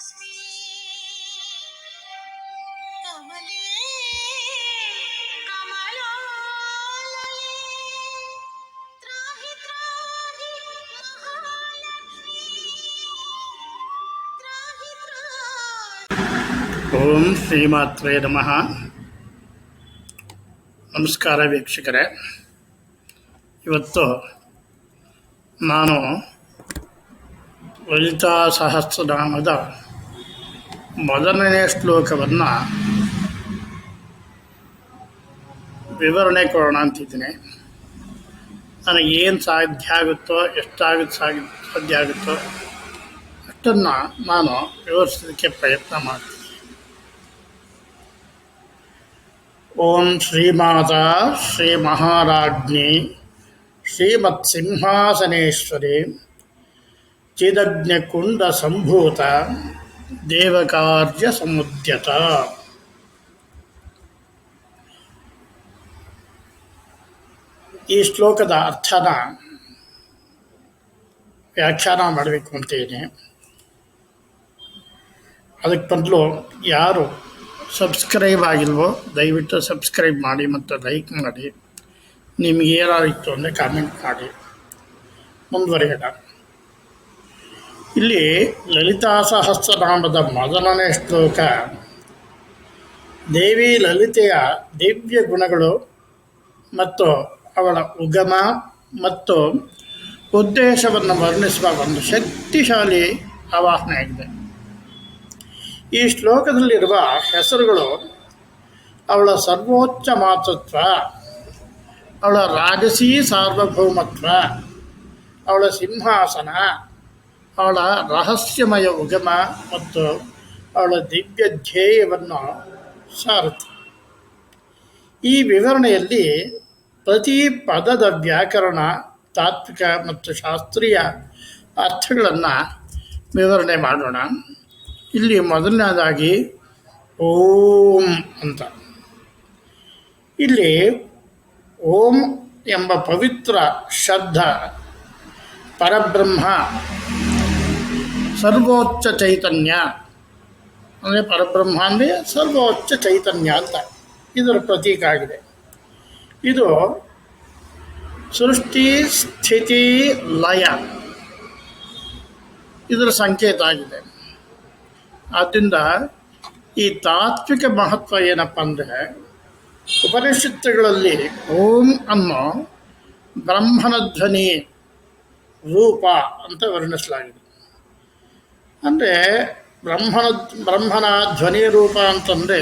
कमलोऽस्मि कमले कमलालये त्राहि त्राहि महालक्ष्मी त्राहि त्राहि ಓಂ ಶ್ರೀಮಾತ್ರೇ ನಮಃ ನಮಸ್ಕಾರ ವೀಕ್ಷಕರೇ ಇವತ್ತು ನಾನು ಲಲಿತಾ ಸಹಸ್ರನಾಮದ ಮೊದಲನೇ ಶ್ಲೋಕವನ್ನು ವಿವರಣೆ ಕೊಡೋಣ ಅಂತಿದ್ದೀನಿ. ನನಗೆ ಏನು ಸಾಧ್ಯ ಆಗುತ್ತೋ ಎಷ್ಟಾಗುತ್ತೆ ಸಾಧ್ಯ ಸಾಧ್ಯ ಆಗುತ್ತೋ ಅಷ್ಟನ್ನು ನಾನು ವಿವರಿಸೋದಕ್ಕೆ ಪ್ರಯತ್ನ ಮಾಡ್ತೀನಿ. ಓಂ ಶ್ರೀಮಾತಾ ಶ್ರೀ ಮಹಾರಾಜ್ಞಿ ಶ್ರೀಮತ್ ಸಿಂಹಾಸನೇಶ್ವರಿ ಚಿದಜ್ಞಕುಂಡ ಸಂಭೂತ ದೇವಕಾರ್ಯ ಸಮುದ್ಯತ. ಈ ಶ್ಲೋಕದ ಅರ್ಥನ ವ್ಯಾಖ್ಯಾನ ಮಾಡಬೇಕು ಅಂತೇನೆ. ಅದಕ್ಕೆ ಮೊದಲು ಯಾರು ಸಬ್ಸ್ಕ್ರೈಬ್ ಆಗಿಲ್ವೋ, ದಯವಿಟ್ಟು ಸಬ್ಸ್ಕ್ರೈಬ್ ಮಾಡಿ ಮತ್ತು ಲೈಕ್ ಮಾಡಿ. ನಿಮ್ಗೆ ಏನಾಗಿತ್ತು ಅಂದರೆ ಕಾಮೆಂಟ್ ಮಾಡಿ. ಮುಂದುವರಿಯೋಣ. ಇಲ್ಲಿ ಲಲಿತಾ ಸಹಸ್ರನಾಮದ ಮೊದಲನೇ ಶ್ಲೋಕ. ದೇವಿ ಲಲಿತೆಯ ದಿವ್ಯ ಗುಣಗಳು ಮತ್ತು ಅವಳ ಉಗಮ ಮತ್ತು ಉದ್ದೇಶವನ್ನು ವರ್ಣಿಸುವ ಒಂದು ಶಕ್ತಿಶಾಲಿ ಆವಾಹನೆಯಾಗಿದೆ ಈ ಶ್ಲೋಕದಲ್ಲಿರುವ ಹೆಸರುಗಳು ಅವಳ ಸರ್ವೋಚ್ಚ ಮಾತೃತ್ವ, ಅವಳ ರಾಜಸೀ ಸಾರ್ವಭೌಮತ್ವ, ಅವಳ ಸಿಂಹಾಸನ ಅವಳ ರಹಸ್ಯಮಯ ಉಗಮ ಮತ್ತು ಅವಳ ದಿವ್ಯ ಧ್ಯೇಯವನ್ನು ಸಾರುತ್ತೆ. ಈ ವಿವರಣೆಯಲ್ಲಿ ಪ್ರತಿ ಪದದ ವ್ಯಾಕರಣ, ತಾತ್ವಿಕ ಮತ್ತು ಶಾಸ್ತ್ರೀಯ ಅರ್ಥಗಳನ್ನು ವಿವರಣೆ ಮಾಡೋಣ. ಇಲ್ಲಿ ಮೊದಲನೇದಾಗಿ ಓಂ ಅಂತ. ಇಲ್ಲಿ ಓಂ ಎಂಬ ಪವಿತ್ರ ಶಬ್ದ ಪರಬ್ರಹ್ಮ ಸರ್ವೋಚ್ಚ ಚೈತನ್ಯ. ಅಂದರೆ ಪರಬ್ರಹ್ಮ ಅಂದರೆ ಸರ್ವೋಚ್ಚ ಚೈತನ್ಯ ಅಂತ ಇದರ ಪ್ರತೀಕ ಆಗಿದೆ. ಇದು ಸೃಷ್ಟಿ ಸ್ಥಿತಿ ಲಯ. ಇದರ ಸಂಕೇತ ಆಗಿದೆ. ಆದ್ದರಿಂದ ಈ ತಾತ್ವಿಕ ಮಹತ್ವ ಏನಪ್ಪ ಅಂದರೆ ಉಪನಿಷತ್ತುಗಳಲ್ಲಿ ಓಂ ಅನ್ನೋ ಬ್ರಹ್ಮನ ಧ್ವನಿ ರೂಪ ಅಂತ ವರ್ಣಿಸಲಾಗಿದೆ. ಅಂದರೆ ಬ್ರಹ್ಮನ ಬ್ರಹ್ಮನ ಧ್ವನಿ ರೂಪ ಅಂತಂದರೆ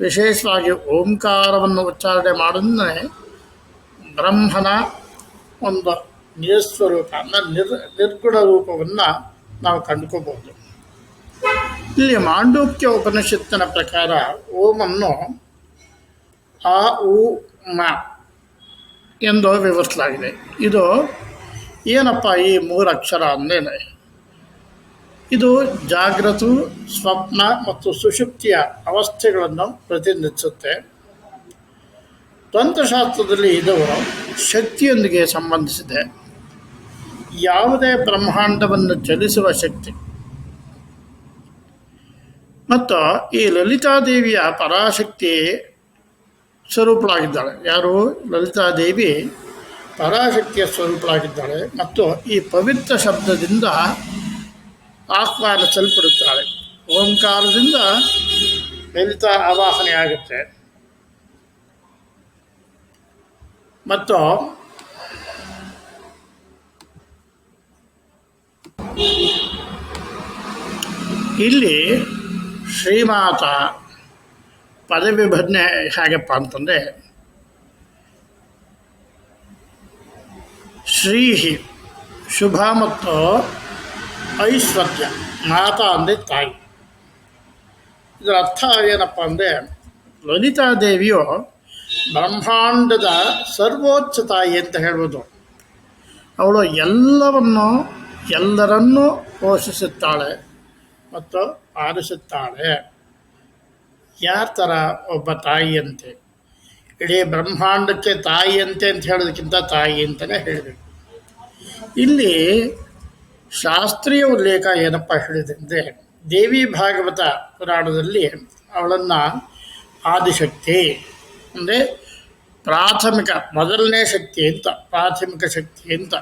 ವಿಶೇಷವಾಗಿ ಓಂಕಾರವನ್ನು ಉಚ್ಚಾರಣೆ ಮಾಡಿದ್ರೆ ಬ್ರಹ್ಮನ ಒಂದು ನಿಜಸ್ವರೂಪ ಅಂದರೆ ನಿರ್, ನಿರ್ಗುಣ ರೂಪವನ್ನು ನಾವು ಕಂಡುಕೋಬೋದು ಇಲ್ಲಿ ಮಾಂಡೂಕ್ಯ ಉಪನಿಷತ್ತಿನ ಪ್ರಕಾರ ಓಮನ್ನು ಆ, ಉ, ಮ ಎಂದು ವಿವರಿಸಲಾಗಿದೆ. ಇದು ಏನಪ್ಪ ಈ ಮೂರು ಅಕ್ಷರ ಅಂದೇನೆ ಇದು ಜಾಗೃತ, ಸ್ವಪ್ನ ಮತ್ತು ಸುಷುಪ್ತಿಯ ಅವಸ್ಥೆಗಳನ್ನು ಪ್ರತಿನಿಧಿಸುತ್ತೆ. ತಂತ್ರಶಾಸ್ತ್ರದಲ್ಲಿ ಇದು ಶಕ್ತಿಯೊಂದಿಗೆ ಸಂಬಂಧಿಸಿದೆ. ಯಾವುದೇ ಬ್ರಹ್ಮಾಂಡವನ್ನು ಚಲಿಸುವ ಶಕ್ತಿ. ಮತ್ತು ಈ ಲಲಿತಾದೇವಿಯ ಪರಾಶಕ್ತಿ ಸ್ವರೂಪಳಾಗಿದ್ದಾಳೆ. ಯಾರು? ಲಲಿತಾದೇವಿ ಪರಾಶಕ್ತಿಯ ಸ್ವರೂಪಳಾಗಿದ್ದಾಳೆ. ಮತ್ತು ಈ ಪವಿತ್ರ ಶಬ್ದದಿಂದ ಆಹ್ವಾನಿಸಲ್ಪಡುತ್ತಾಳೆ ಓಂಕಾರದಿಂದ ಲಲಿತ ಆವಾಹನೆ ಆಗುತ್ತೆ. ಮತ್ತು ಇಲ್ಲಿ ಶ್ರೀಮಾತ ಪದವಿಭಜನೆ ಹೇಗಪ್ಪ ಅಂತಂದರೆ ಶ್ರೀ ಶುಭ ಮತ್ತು ಐಶ್ವರ್ಯ, ಮಾತಾ ಅಂದರೆ ತಾಯಿ. ಇದರ ಅರ್ಥ ಏನಪ್ಪ ಅಂದರೆ, ಲಲಿತಾದೇವಿಯು ಬ್ರಹ್ಮಾಂಡದ ಸರ್ವೋಚ್ಚ ತಾಯಿ ಅಂತ ಹೇಳ್ಬೋದು. ಅವಳು ಎಲ್ಲವನ್ನು, ಎಲ್ಲರನ್ನೂ ಪೋಷಿಸುತ್ತಾಳೆ ಮತ್ತು ಆರಿಸುತ್ತಾಳೆ ಯಾರ ಥರ ಒಬ್ಬ ತಾಯಿಯಂತೆ? ಇಡೀ ಬ್ರಹ್ಮಾಂಡಕ್ಕೆ ತಾಯಿಯಂತೆ ಅಂತ ಹೇಳೋದಕ್ಕಿಂತ ತಾಯಿ ಅಂತಲೇ ಹೇಳಬೇಕು. ಇಲ್ಲಿ ಶಾಸ್ತ್ರೀಯ ಉಲ್ಲೇಖ ಏನಪ್ಪ ಹೇಳಿದ್ರೆ ದೇವಿ ಭಾಗವತ ಪುರಾಣದಲ್ಲಿ ಅವಳನ್ನು ಆದಿಶಕ್ತಿ ಅಂದರೆ ಪ್ರಾಥಮಿಕ ಮೊದಲನೇ ಶಕ್ತಿ ಅಂತ, ಪ್ರಾಥಮಿಕ ಶಕ್ತಿ ಅಂತ.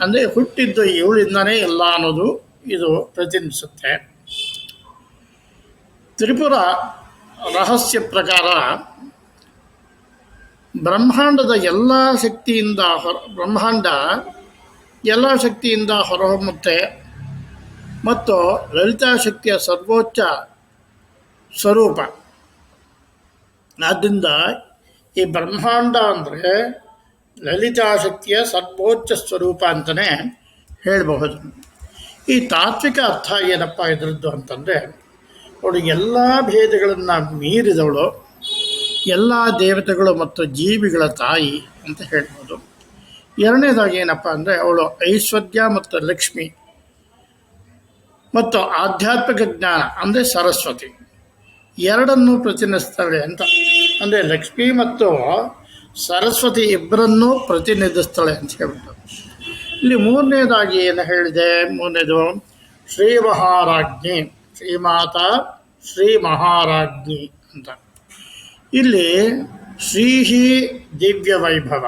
ಅಂದರೆ ಹುಟ್ಟಿದ್ದು ಇವಳಿಂದನೇ ಎಲ್ಲ ಅನ್ನೋದು ಇದು ಪ್ರತಿನಿಧಿಸುತ್ತೆ. ತ್ರಿಪುರ ರಹಸ್ಯ ಪ್ರಕಾರ ಬ್ರಹ್ಮಾಂಡದ ಎಲ್ಲ ಶಕ್ತಿಯಿಂದ ಹೊರ, ಬ್ರಹ್ಮಾಂಡ ಎಲ್ಲ ಶಕ್ತಿಯಿಂದ ಹೊರಹೊಮ್ಮುತ್ತೆ. ಮತ್ತು ಲಲಿತಾ ಶಕ್ತಿಯ ಸರ್ವೋಚ್ಚ ಸ್ವರೂಪ. ಆದ್ದರಿಂದ ಈ ಬ್ರಹ್ಮಾಂಡ ಅಂದರೆ ಲಲಿತಾ ಶಕ್ತಿಯ ಸರ್ವೋಚ್ಚ ಸ್ವರೂಪ ಅಂತಲೇ ಹೇಳಬಹುದು. ಈ ತಾತ್ವಿಕ ಅರ್ಥ ಏನಪ್ಪ ಇದರದ್ದು ಅಂತಂದರೆ ಅವಳು ಎಲ್ಲ ಭೇದಗಳನ್ನು ಮೀರಿದವಳು, ಎಲ್ಲ ದೇವತೆಗಳು ಮತ್ತು ಜೀವಿಗಳ ತಾಯಿ ಅಂತ ಹೇಳ್ಬೋದು ಎರಡನೇದಾಗಿ ಏನಪ್ಪ ಅಂದರೆ ಅವಳು ಐಶ್ವರ್ಯ ಮತ್ತು ಲಕ್ಷ್ಮಿ ಮತ್ತು ಆಧ್ಯಾತ್ಮಿಕ ಜ್ಞಾನ, ಅಂದರೆ ಸರಸ್ವತಿ. ಎರಡನ್ನೂ ಪ್ರತಿನಿಧಿಸ್ತಾಳೆ ಅಂತ. ಅಂದರೆ ಲಕ್ಷ್ಮಿ ಮತ್ತು ಸರಸ್ವತಿ ಇಬ್ಬರನ್ನೂ ಪ್ರತಿನಿಧಿಸ್ತಾಳೆ ಅಂತ ಹೇಳ್ಬಿಟ್ಟು. ಇಲ್ಲಿ ಮೂರನೇದಾಗಿ ಏನು ಹೇಳಿದೆ? ಮೂರನೇದು ಶ್ರೀ ಮಹಾರಾಜ್ಞಿ ಶ್ರೀಮಾತಾ ಶ್ರೀ ಮಹಾರಾಜ್ಞಿ ಅಂತ. ಇಲ್ಲಿ ಶ್ರೀಹಿ ದಿವ್ಯ ವೈಭವ.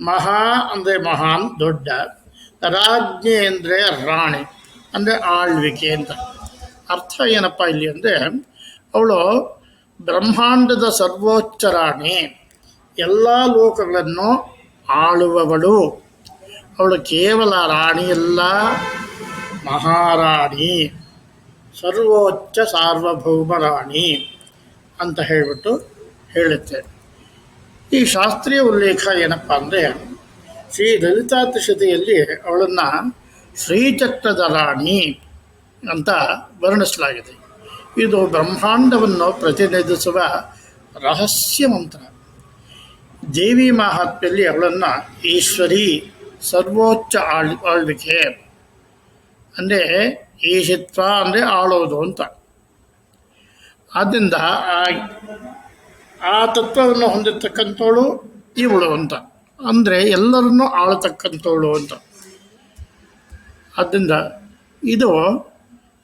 ಮಹಾ ಅಂದರೆ ಮಹಾನ್, ದೊಡ್ಡ ರಾಜ್ಞೆ ಅಂದರೆ ರಾಣಿ, ಅಂದರೆ ಆಳ್ವಿಕೆ ಅಂತ. ಅರ್ಥ ಏನಪ್ಪ ಇಲ್ಲಿ ಅಂದರೆ, ಅವಳು ಬ್ರಹ್ಮಾಂಡದ ಸರ್ವೋಚ್ಚ ರಾಣಿ ಎಲ್ಲ ಲೋಕಗಳನ್ನು ಆಳುವವಳು. ಅವಳು ಕೇವಲ ರಾಣಿಯಲ್ಲ ಮಹಾರಾಣಿ, ಸರ್ವೋಚ್ಚ ಸಾರ್ವಭೌಮ ರಾಣಿ ಅಂತ ಹೇಳಿಬಿಟ್ಟು ಹೇಳುತ್ತೆ. ಈ ಶಾಸ್ತ್ರೀಯ ಉಲ್ಲೇಖ ಏನಪ್ಪ ಅಂದರೆ ಶ್ರೀ ಲಲಿತಾ ಅವಳನ್ನು ಶ್ರೀಚಕ್ರದ ರಾಣಿ ಅಂತ ವರ್ಣಿಸಲಾಗಿದೆ. ಇದು ಬ್ರಹ್ಮಾಂಡವನ್ನು ಪ್ರತಿನಿಧಿಸುವ ರಹಸ್ಯ ಮಂತ್ರ. ದೇವಿ ಮಹಾತ್ಮೆಯಲ್ಲಿ ಅವಳನ್ನು ಈಶ್ವರಿ ಸರ್ವೋಚ್ಚ ಆಳ್, ಆಳ್ವಿಕೆ ಅಂದರೆ ಈಶಿತ್ವ ಅಂದರೆ ಆಳೋದು ಅಂತ. ಆದ್ದರಿಂದ ಆ ಆ ತತ್ವವನ್ನು ಹೊಂದಿರ್ತಕ್ಕಂಥವಳು ಇವಳು ಅಂತ. ಅಂದರೆ ಎಲ್ಲರನ್ನೂ ಆಳತಕ್ಕಂಥವಳು ಅಂತ. ಆದ್ದರಿಂದ ಇದು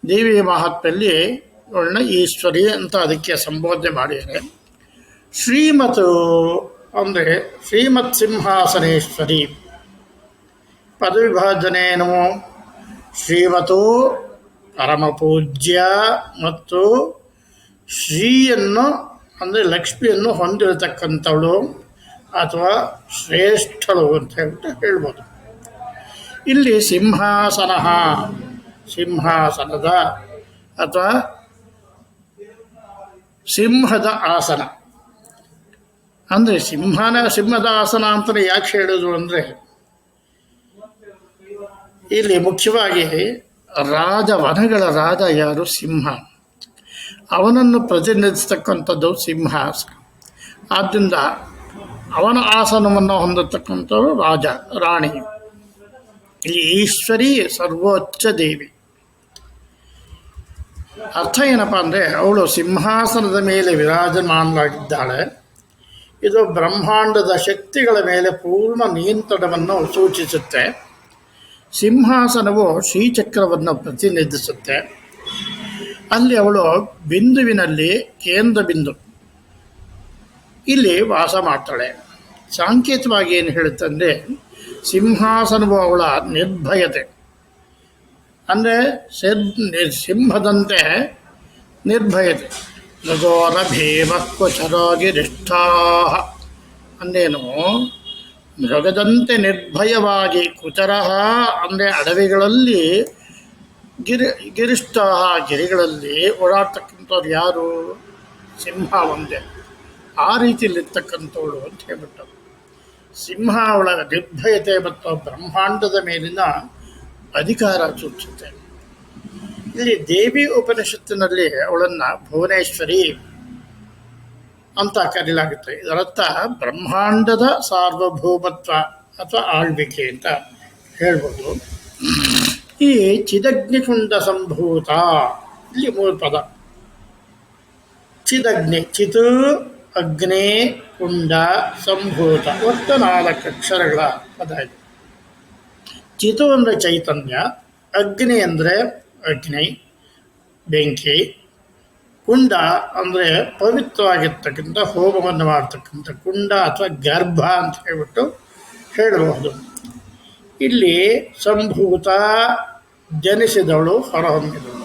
ದೇವಿ ಮಹಾತ್ಮೆಯಲ್ಲಿ ಅವಳನ್ನ ಈಶ್ವರಿ ಅಂತ ಅದಕ್ಕೆ ಸಂಬೋಧನೆ ಮಾಡಿದ್ದಾರೆ. ಶ್ರೀಮತು ಅಂದರೆ ಶ್ರೀಮತ್ ಸಿಂಹಾಸನೇಶ್ವರಿ ಪದವಿಭಾಜನೇನು ಶ್ರೀಮತು ಪರಮಪೂಜ್ಯ ಮತ್ತು ಶ್ರೀಯನ್ನು ಅಂದರೆ ಲಕ್ಷ್ಮಿಯನ್ನು ಹೊಂದಿರತಕ್ಕಂಥವಳು ಅಥವಾ ಶ್ರೇಷ್ಠಳು ಅಂತ ಹೇಳ್ಬಿಟ್ಟು ಹೇಳ್ಬೋದು. ಇಲ್ಲಿ ಸಿಂಹಾಸನ ಸಿಂಹಾಸನದ ಅಥವಾ ಸಿಂಹದ ಆಸನ. ಅಂದರೆ ಸಿಂಹನ, ಸಿಂಹದ ಆಸನ ಅಂತಲೇ ಯಾಕೆ ಹೇಳಿದ್ರು ಅಂದರೆ, ಇಲ್ಲಿ ಮುಖ್ಯವಾಗಿ ರಾಜ, ವನಗಳ ರಾಜ ಯಾರು? ಸಿಂಹ. ಅವನನ್ನು ಪ್ರತಿನಿಧಿಸ್ತಕ್ಕಂಥದ್ದು ಸಿಂಹಾಸನ. ಆದ್ದರಿಂದ ಅವನ ಆಸನವನ್ನು ಹೊಂದತಕ್ಕಂಥವ್ರು ರಾಜ, ರಾಣಿ. ಈ ಈಶ್ವರಿ ಸರ್ವೋಚ್ಚ ದೇವಿ. ಅರ್ಥ ಏನಪ್ಪ ಅಂದರೆ, ಅವಳು ಸಿಂಹಾಸನದ ಮೇಲೆ ವಿರಾಜಮಾನಲಾಗಿದ್ದಾಳೆ ಇದು ಬ್ರಹ್ಮಾಂಡದ ಶಕ್ತಿಗಳ ಮೇಲೆ ಪೂರ್ಣ ನಿಯಂತ್ರಣವನ್ನು ಸೂಚಿಸುತ್ತೆ. ಸಿಂಹಾಸನವು ಶ್ರೀಚಕ್ರವನ್ನು ಪ್ರತಿನಿಧಿಸುತ್ತೆ. ಅಲ್ಲಿ ಅವಳು ಬಿಂದುವಿನಲ್ಲಿ ಕೇಂದ್ರ ಬಿಂದು. ಇಲ್ಲಿ ವಾಸ ಮಾಡ್ತಾಳೆ. ಸಾಂಕೇತವಾಗಿ ಏನು ಹೇಳುತ್ತಂದರೆ ಸಿಂಹಾಸನವು ಅವಳ ನಿರ್ಭಯತೆ. ಅಂದರೆ ಸಿಂಹದಂತೆ ನಿರ್ಭಯತೆ. ನಗೋರ ಭೇಮ ನಿಷ್ಠಾಹ ಅಂದೇನು? ಮೃಗದಂತೆ ನಿರ್ಭಯವಾಗಿ ಕುಚರಹ, ಅಂದರೆ ಅಡವಿಗಳಲ್ಲಿ ಗಿರಿ, ಗಿರಿಷ್ಠ ಗಿರಿಗಳಲ್ಲಿ ಓಡಾಡ್ತಕ್ಕಂಥವ್ರು ಯಾರು? ಸಿಂಹ ಒಂದೇ. ಆ ರೀತಿಯಲ್ಲಿರ್ತಕ್ಕಂಥವಳು ಅಂತ ಹೇಳ್ಬಿಟ್ಟು. ಸಿಂಹ ಅವಳ ನಿರ್ಭಯತೆ ಮತ್ತು ಬ್ರಹ್ಮಾಂಡದ ಮೇಲಿನ ಅಧಿಕಾರ ಸೂಚಿಸುತ್ತೆ. ಇಲ್ಲಿ ದೇವಿ ಉಪನಿಷತ್ತಿನಲ್ಲಿ ಅವಳನ್ನು ಭುವನೇಶ್ವರಿ ಅಂತ ಕರೆಯಲಾಗುತ್ತೆ ಇದರರ್ಥ ಬ್ರಹ್ಮಾಂಡದ ಸಾರ್ವಭೌಮತ್ವ ಅಥವಾ ಆಳ್ವಿಕೆ ಅಂತ ಹೇಳ್ಬೋದು. ಈ ಚಿದಗ್ನಿಕುಂಡ ಸಂಭೂತ. ಇಲ್ಲಿ ಮೂರು ಪದ. ಚಿದಗ್ನಿ, ಚಿತ್, ಅಗ್ನಿ, ಕುಂಡ, ಸಂಭೂತ. ಒಟ್ಟು ನಾಲ್ಕು ಅಕ್ಷರಗಳ ಪದ ಇದೆ. ಚಿತು ಅಂದರೆ ಚೈತನ್ಯ, ಅಗ್ನಿ ಅಂದರೆ ಅಗ್ನಿ, ಬೆಂಕಿ, ಕುಂಡ ಅಂದರೆ ಪವಿತ್ರವಾಗಿರ್ತಕ್ಕಂಥ, ಹೋಮವನ್ನು ಮಾಡ್ತಕ್ಕಂಥ ಕುಂಡ ಅಥವಾ ಗರ್ಭ ಅಂತ ಹೇಳ್ಬಿಟ್ಟು ಹೇಳಬಹುದು. ಇಲ್ಲಿ ಸಂಭೂತ ಜನಿಸಿದವಳು ಹೊರಹೊಮ್ಮಿದವಳು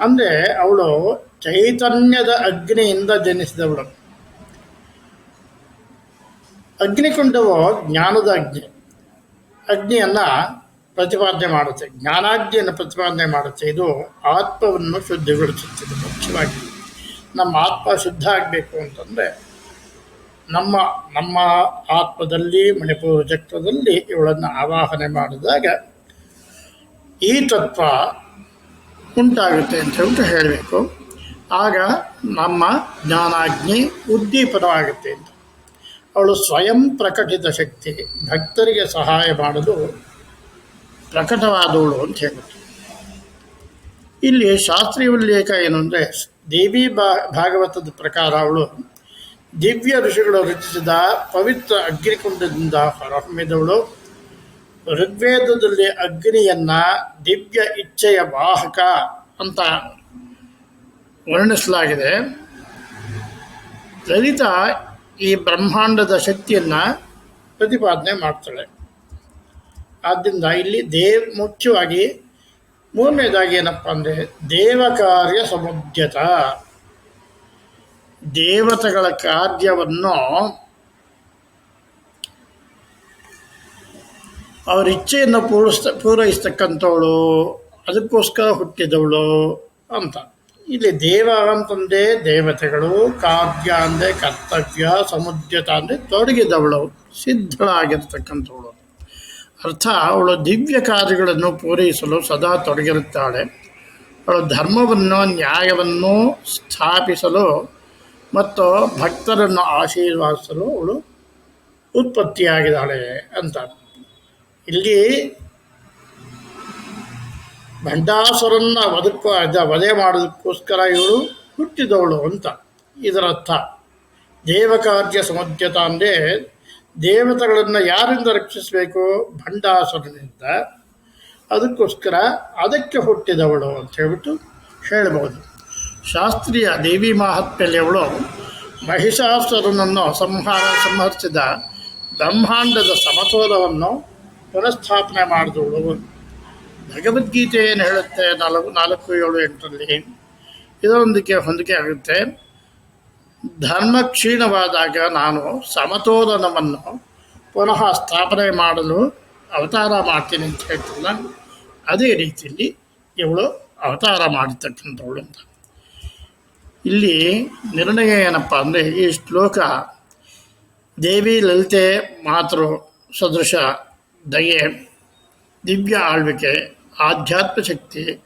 ಅಂದರೆ ಅವಳು ಚೈತನ್ಯದ ಅಗ್ನಿಯಿಂದ ಜನಿಸಿದವಳು. ಅಗ್ನಿಕುಂಡವು ಜ್ಞಾನದ ಅಗ್ನಿ. ಅಗ್ನಿಯನ್ನು ಪ್ರತಿಪಾದನೆ ಮಾಡುತ್ತೆ. ಜ್ಞಾನಾಗ್ನಿಯನ್ನು ಪ್ರತಿಪಾದನೆ ಮಾಡುತ್ತೆ. ಇದು ಆತ್ಮವನ್ನು ಶುದ್ಧಿಗೊಳಿಸುತ್ತದೆ, ಮುಖ್ಯವಾಗಿ. ನಮ್ಮ ಆತ್ಮ ಶುದ್ಧ ಆಗಬೇಕು ಅಂತಂದರೆ ನಮ್ಮ ನಮ್ಮ ಆತ್ಮದಲ್ಲಿ, ಮಣಿಪುರ ಚಕ್ರದಲ್ಲಿ ಇವಳನ್ನು ಆವಾಹನೆ ಮಾಡಿದಾಗ ಈ ತತ್ವ ಉಂಟಾಗುತ್ತೆ ಅಂತ ಹೇಳ್ಬಿಟ್ಟು ಹೇಳಬೇಕು. ಆಗ ನಮ್ಮ ಜ್ಞಾನಾಗ್ನಿ ಉದ್ದೀಪನವಾಗುತ್ತೆ ಅಂತ. ಅವಳು ಸ್ವಯಂ ಪ್ರಕಟಿತ ಶಕ್ತಿ, ಭಕ್ತರಿಗೆ ಸಹಾಯ ಮಾಡಲು ಪ್ರಕಟವಾದವಳು ಅಂತ ಹೇಳುತ್ತೆ ಇಲ್ಲಿ ಶಾಸ್ತ್ರೀಯ ಉಲ್ಲೇಖ ಏನು ಅಂದರೆ, ದೇವಿ ಭಾಗವತದ ಪ್ರಕಾರ ಅವಳು ದಿವ್ಯ ಋಷಿಗಳು ರಚಿಸಿದ ಪವಿತ್ರ ಅಗ್ನಿಕುಂಡದಿಂದ ಹೊರಹೊಮ್ಮಿದವಳು. ಋಗ್ವೇದದಲ್ಲಿ ಅಗ್ನಿಯನ್ನ ದಿವ್ಯ ಇಚ್ಛೆಯ ವಾಹಕ ಅಂತ ವರ್ಣಿಸಲಾಗಿದೆ. ಲಲಿತ ಈ ಬ್ರಹ್ಮಾಂಡದ ಶಕ್ತಿಯನ್ನು ಪ್ರತಿಪಾದನೆ ಮಾಡ್ತಾಳೆ. ಆದ್ದರಿಂದ ಇಲ್ಲಿ ದೇವ್ ಮುಖ್ಯವಾಗಿ ಮೂರನೇದಾಗಿ ಏನಪ್ಪ ಅಂದರೆ ದೇವ ಕಾರ್ಯ ಸಮುದ್ಯತ. ದೇವತೆಗಳ ಕಾರ್ಯವನ್ನು ಅವರ ಇಚ್ಛೆಯನ್ನು ಪೂರೈಸ್ತ, ಪೂರೈಸ್ತಕ್ಕಂಥವಳು, ಅದಕ್ಕೋಸ್ಕರ ಹುಟ್ಟಿದವಳು ಅಂತ. ಇಲ್ಲಿ ದೇವ ಅಂತಂದೇ ದೇವತೆಗಳು, ಕಾವ್ಯ ಅಂದರೆ ಕರ್ತವ್ಯ, ಸಮುದ್ಯತ ಅಂದರೆ ತೊಡಗಿದವಳು, ಸಿದ್ಧಳಾಗಿರ್ತಕ್ಕಂಥವಳು. ಅರ್ಥ, ಅವಳು ದಿವ್ಯ ಕಾರ್ಯಗಳನ್ನು ಪೂರೈಸಲು ಸದಾ ತೊಡಗಿರುತ್ತಾಳೆ. ಅವಳು ಧರ್ಮವನ್ನು, ನ್ಯಾಯವನ್ನು ಸ್ಥಾಪಿಸಲು ಮತ್ತು ಭಕ್ತರನ್ನು ಆಶೀರ್ವಾದಿಸಲು ಅವಳು ಉತ್ಪತ್ತಿಯಾಗಿದ್ದಾಳೆ ಅಂತ. ಇಲ್ಲಿ ಭಂಡಾಸುರನ್ನ ಬದುಕ ವಧೆ ಮಾಡೋದಕ್ಕೋಸ್ಕರ ಇವಳು ಹುಟ್ಟಿದವಳು ಅಂತ. ಇದರರ್ಥ, ದೇವಕಾರ್ಯ ಸಮಧ್ಯತ ಅಂದರೆ ದೇವತೆಗಳನ್ನು ಯಾರಿಂದ ರಕ್ಷಿಸಬೇಕು? ಭಂಡಾಸುರನಿಂದ. ಅದಕ್ಕೋಸ್ಕರ ಅದಕ್ಕೆ ಹುಟ್ಟಿದವಳು ಅಂತ ಹೇಳ್ಬಿಟ್ಟು ಹೇಳ್ಬೋದು. ಶಾಸ್ತ್ರೀಯ ದೇವಿ ಮಾಹಾತ್ಮ್ಯಲ್ಲಿ ಅವಳು ಮಹಿಷಾಸುರನನ್ನು ಸಂಹಾರ ಸಂಹರಿಸಿದ ಬ್ರಹ್ಮಾಂಡದ ಸಮತೋಲವನ್ನು ಪುನಃಸ್ಥಾಪನೆ ಮಾಡಿದವಳು. ಭಗವದ್ಗೀತೆ ಏನು ಹೇಳುತ್ತೆ? ನಾಲ್ಕು ನಾಲ್ಕು, ಏಳು, ಎಂಟರಲ್ಲಿ ಇದರೊಂದಿಗೆ ಹೊಂದಿಕೆ ಆಗುತ್ತೆ. ಧರ್ಮ ಕ್ಷೀಣವಾದಾಗ ನಾನು ಸಮತೋಲನವನ್ನು ಪುನಃ ಸ್ಥಾಪನೆ ಮಾಡಲು ಅವತಾರ ಮಾಡ್ತೀನಿ ಅಂತ ಹೇಳ್ತಿಲ್ಲ. ಅದೇ ರೀತಿಯಲ್ಲಿ ಇವಳು ಅವತಾರ ಮಾಡಿರ್ತಕ್ಕಂಥವಳು ಅಂತ. ಇಲ್ಲಿ ನಿರ್ಣಯ ಏನಪ್ಪ ಅಂದರೆ ಈ ಶ್ಲೋಕ, ದೇವಿ ಲಲಿತೆ ಮಾತೃ ಸದೃಶ ದಯೆ, ದಿವ್ಯ ಆಳ್ವಿಕೆ, ಆಧ್ಯಾತ್ಮ ಶಕ್ತಿ,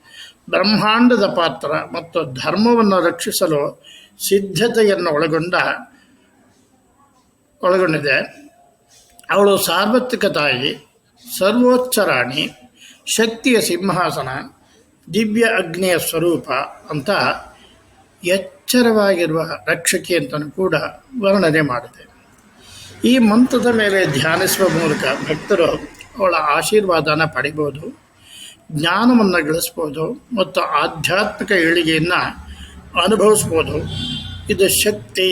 ಬ್ರಹ್ಮಾಂಡದ ಪಾತ್ರ ಮತ್ತು ಧರ್ಮವನ್ನು ರಕ್ಷಿಸಲು ಸಿದ್ಧತೆಯನ್ನು ಒಳಗೊಂಡ, ಒಳಗೊಂಡಿದೆ. ಅವಳು ಸಾರ್ವತ್ರಿಕ ತಾಯಿ ಸರ್ವೋಚ್ಚ ರಾಣಿ ಶಕ್ತಿಯ ಸಿಂಹಾಸನ, ದಿವ್ಯ ಅಗ್ನಿಯ ಸ್ವರೂಪ ಅಂತ ಎಚ್ಚರವಾಗಿರುವ ರಕ್ಷಕಿ ಅಂತಲೂ ಕೂಡ ವರ್ಣನೆ ಮಾಡಿದೆ. ಈ ಮಂತ್ರದ ಮೇಲೆ ಧ್ಯಾನಿಸುವ ಮೂಲಕ ಭಕ್ತರು ಅವಳ ಆಶೀರ್ವಾದನ ಪಡಿಬೋದು ಜ್ಞಾನವನ್ನು ಗಳಿಸ್ಬೋದು ಮತ್ತು ಆಧ್ಯಾತ್ಮಿಕ ಏಳಿಗೆಯನ್ನು ಅನುಭವಿಸ್ಬೋದು ಇದು ಶಕ್ತಿ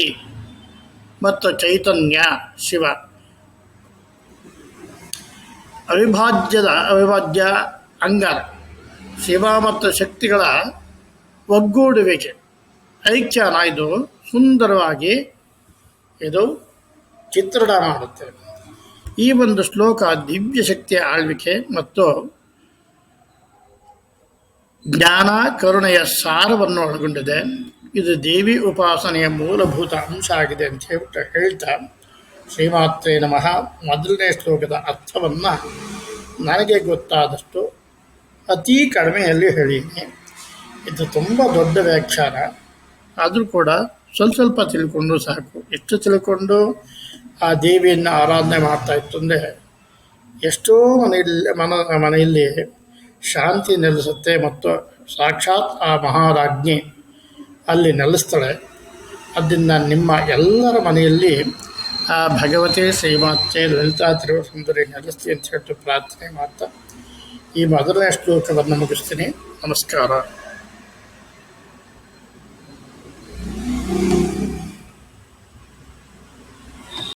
ಮತ್ತು ಚೈತನ್ಯ ಶಿವ. ಅವಿಭಾಜ್ಯದ ಅವಿಭಾಜ್ಯ ಅಂಗ, ಶಿವ ಮತ್ತು ಶಕ್ತಿಗಳ ಒಗ್ಗೂಡುವಿಕೆ. ಐಕ್ಯನ ಇದು ಸುಂದರವಾಗಿ ಇದು ಚಿತ್ರಣ ಮಾಡುತ್ತೆ ಈ ಒಂದು ಶ್ಲೋಕ ದಿವ್ಯ ಶಕ್ತಿಯ ಆಳ್ವಿಕೆ ಮತ್ತು ಜ್ಞಾನ ಕರುಣೆಯ ಸಾರವನ್ನು ಒಳಗೊಂಡಿದೆ. ಇದು ದೇವಿ ಉಪಾಸನೆಯ ಮೂಲಭೂತ ಅಂಶ ಆಗಿದೆ ಅಂತ ಹೇಳ್ಬಿಟ್ಟು ಹೇಳ್ತಾ ಶ್ರೀಮಾತ್ರೇ ನಮಃ. ಮೊದಲನೇ ಶ್ಲೋಕದ ಅರ್ಥವನ್ನು ನನಗೆ ಗೊತ್ತಾದಷ್ಟು ಅತಿ ಕಡಿಮೆಯಲ್ಲಿ ಹೇಳೀನಿ. ಇದು ತುಂಬ ದೊಡ್ಡ ವ್ಯಾಖ್ಯಾನ. ಆದರೂ ಕೂಡ ಸ್ವಲ್ಪ ಸ್ವಲ್ಪ ತಿಳ್ಕೊಂಡು ಸಾಕು. ಎಷ್ಟು ತಿಳ್ಕೊಂಡು? ಆ ದೇವಿಯನ್ನು ಆರಾಧನೆ ಮಾಡ್ತಾ ಇತ್ತು ಅಂದರೆ ಎಷ್ಟೋ ಮನೆಯಲ್ಲಿ, ಮನ, ಮನೆಯಲ್ಲಿ ಶಾಂತಿ ನೆಲೆಸುತ್ತೆ ಮತ್ತು ಸಾಕ್ಷಾತ್ ಆ ಮಹಾರಾಜ್ಞಿ ಅಲ್ಲಿ ನೆಲೆಸ್ತಾಳೆ. ಅದರಿಂದ ನಿಮ್ಮ ಎಲ್ಲರ ಮನೆಯಲ್ಲಿ ಆ ಭಗವತಿ ಶ್ರೀಮಾತೆ ಲಲಿತಾ ಸುಂದರಿ ನೆಲೆಸ್ತಿ ಅಂತ ಹೇಳ್ತು ಪ್ರಾರ್ಥನೆ ಮಾಡ್ತಾ ಈ ಮೊದಲನೇ ಶ್ಲೋಕವನ್ನು ಮುಗಿಸ್ತೀನಿ. ನಮಸ್ಕಾರ.